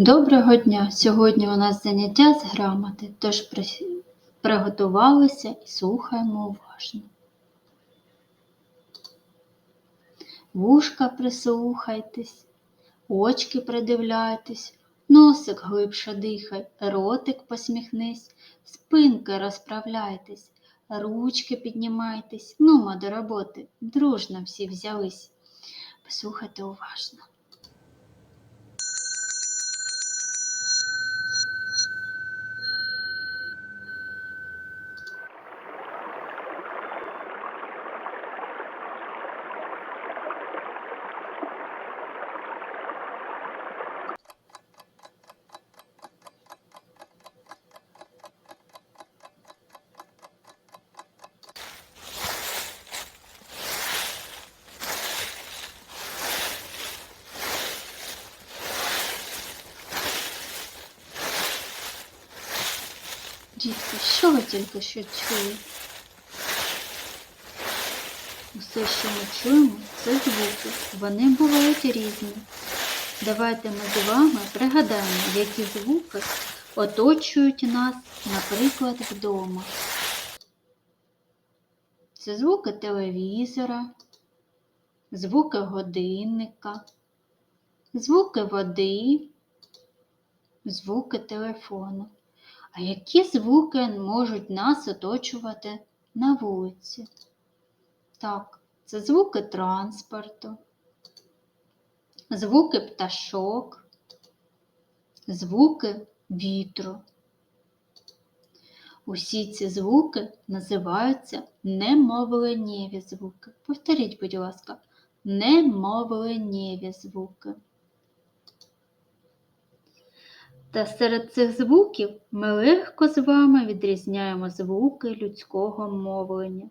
Доброго дня! Сьогодні у нас заняття з грамоти, тож приготувалися і слухаємо уважно. Вушка прислухайтесь, очки придивляйтесь, носик глибше дихай, ротик посміхнись, спинки розправляйтесь, ручки піднімайтесь, нумо до роботи, дружно всі взялись. Послухайте уважно. Дітки, що ви тільки що чули? Усе, що ми чуємо, це звуки. Вони бувають різні. Давайте ми з вами пригадаємо, які звуки оточують нас, наприклад, вдома. Це звуки телевізора, звуки годинника, звуки води, звуки телефону. А які звуки можуть нас оточувати на вулиці? Так, це звуки транспорту, звуки пташок, звуки вітру. Усі ці звуки називаються немовленнєві звуки. Повторіть, будь ласка, немовленнєві звуки. Та серед цих звуків ми легко з вами відрізняємо звуки людського мовлення.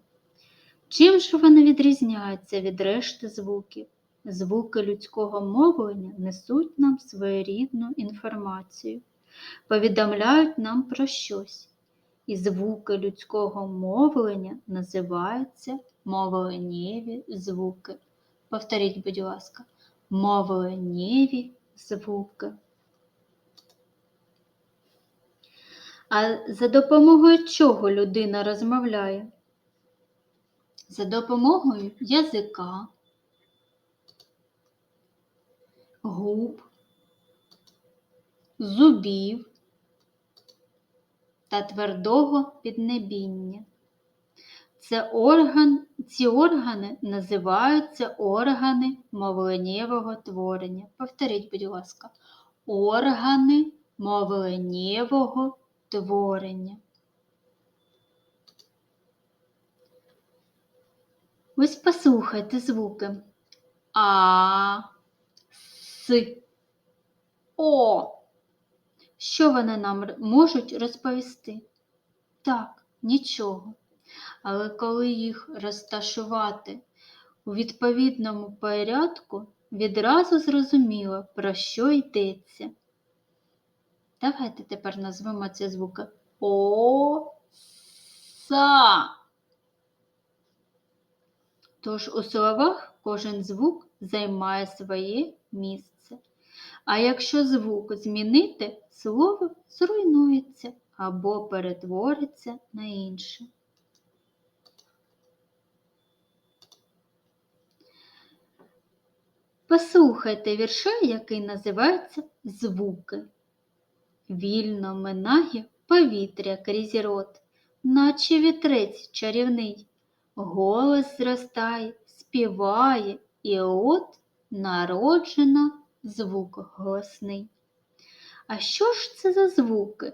Чим ж вони відрізняються від решти звуків? Звуки людського мовлення несуть нам своєрідну інформацію, повідомляють нам про щось. І звуки людського мовлення називаються мовленнєві звуки. Повторіть, будь ласка, мовленєві звуки. А за допомогою чого людина розмовляє? За допомогою язика, губ, зубів та твердого піднебіння. Це орган, ці органи називаються органи мовленнєвого творення. Повторіть, будь ласка, органи мовленнєвого творення. Ось послухайте звуки. А, С, О. Що вони нам можуть розповісти? Так, нічого. Але коли їх розташувати у відповідному порядку, відразу зрозуміло, про що йдеться. Давайте тепер назвемо ці звуки О, Са. Тож у словах кожен звук займає своє місце. А якщо звук змінити, слово зруйнується або перетвориться на інше. Послухайте вірша, який називається Звуки. Вільно минає повітря крізь рот, наче вітрець чарівний. Голос зростає, співає, і от народжено звук голосний. А що ж це за звуки,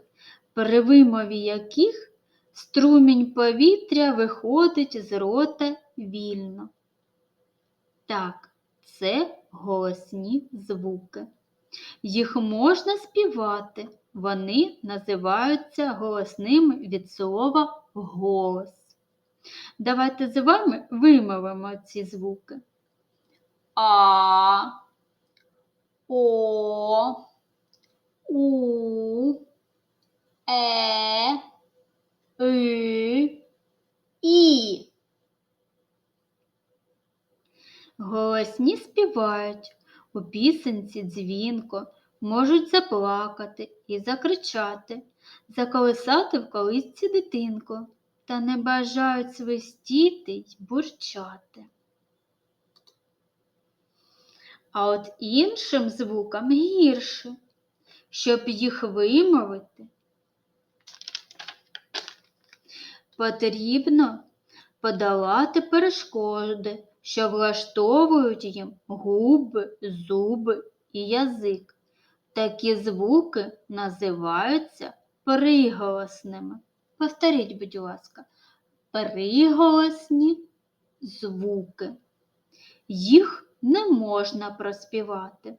при вимові яких струмінь повітря виходить з рота вільно? Так, це голосні звуки. Їх можна співати, вони називаються голосними від слова голос. Давайте з вами вимовимо ці звуки. А, О, У, Е, И, І. Голосні співають у пісенці дзвінко, можуть заплакати і закричати, заколисати в колисці дитинку та не бажають свистіти й бурчати. А от іншим звукам гірше, щоб їх вимовити, потрібно подолати перешкоди, що влаштовують їм губи, зуби і язик. Такі звуки називаються приголосними. Повторіть, будь ласка, приголосні звуки. Їх не можна проспівати.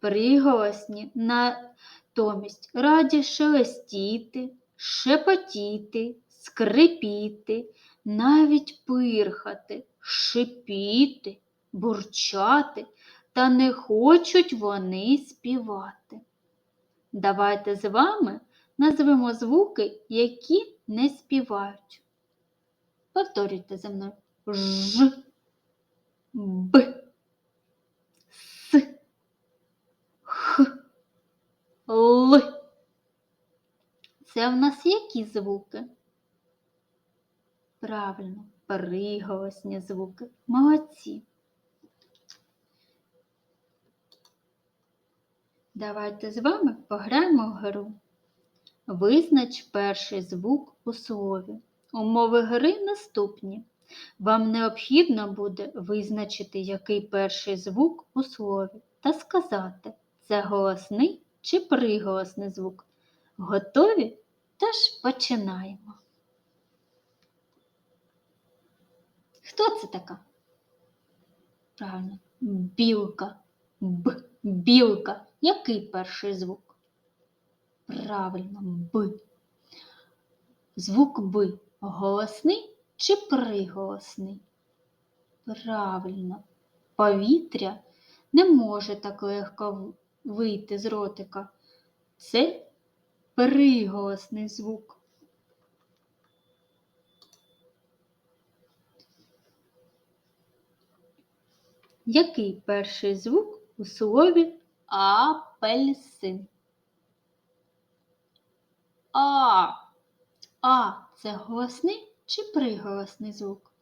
Приголосні натомість раді шелестіти, шепотіти, скрипіти, навіть пирхати, шипіти, бурчати, та не хочуть вони співати. Давайте з вами назвемо звуки, які не співають. Повторюйте за мною Ж, Б, С, Х, Л. Це в нас які звуки? Правильно, приголосні звуки. Молодці. Давайте з вами пограємо в гру. Визнач перший звук у слові. Умови гри наступні. Вам необхідно буде визначити, який перший звук у слові, та сказати, це голосний чи приголосний звук. Готові? Тож починаємо. Хто це така? Правильно, білка. Б. Білка. Який перший звук? Правильно, Б. Звук Б голосний чи приголосний? Правильно, повітря не може так легко вийти з ротика. Це приголосний звук. Який перший звук у слові апельсин? А. А це голосний чи приголосний звук?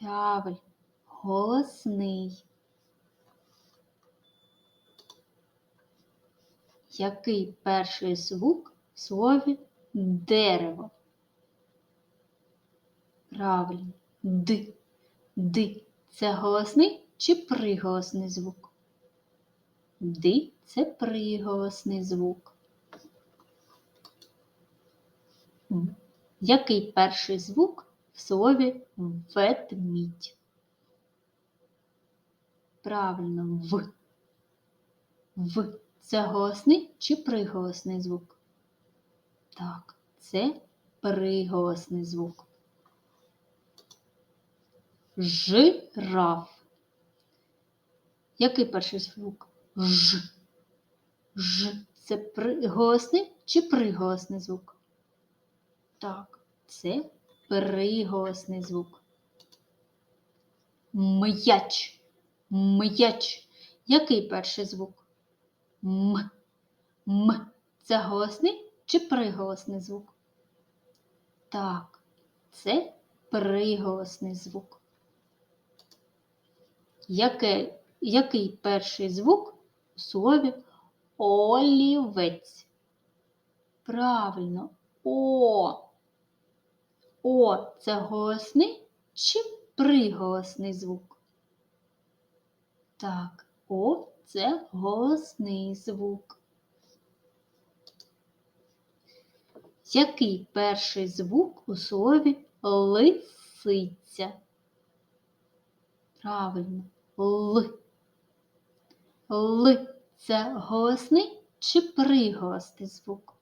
Правильно, голосний. Який перший звук в слові дерево? Правильно, д. Д. Це голосний чи приголосний звук? Д це приголосний звук. Який перший звук в слові ведмідь? Правильно, В. В. Це голосний чи приголосний звук? Так, це приголосний звук. Жираф. Який перший звук? Ж. Ж. Це приголосний чи приголосний звук? Так, це приголосний звук. М'яч. М'яч. Який перший звук? М. М. Це голосний чи приголосний звук? Так, це приголосний звук. Яке, Який перший звук слові олівець? Правильно, О. О це голосний чи приголосний звук? Так, О це голосний звук. Який перший звук у слові лисиця? Правильно, Л. Л це голосний чи приголосний звук?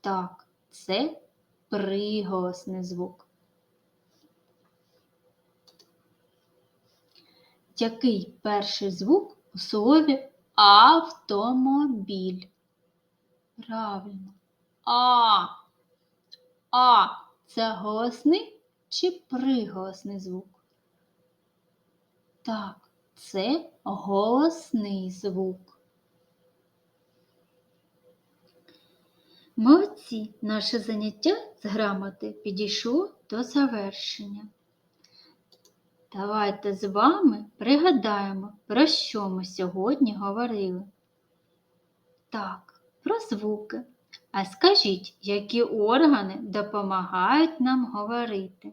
Так, це приголосний звук. Який перший звук у слові автомобіль? Правильно. А. А це голосний чи приголосний звук? Так, це голосний звук. Молодці, наше заняття з грамоти підійшло до завершення. Давайте з вами пригадаємо, про що ми сьогодні говорили. Так, про звуки. А скажіть, які органи допомагають нам говорити?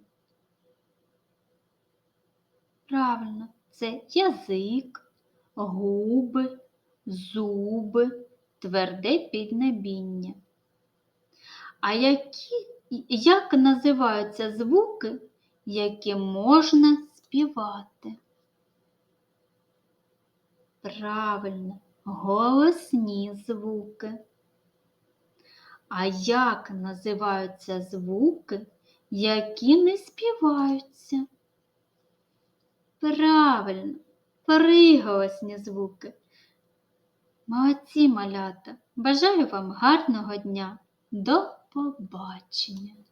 Правильно, це язик, губи, зуби, тверде піднебіння. А які, як називаються звуки, які можна співати? Правильно, голосні звуки. А як називаються звуки, які не співаються? Правильно, приголосні звуки. Молодці малята! Бажаю вам гарного дня! До Pobotnia.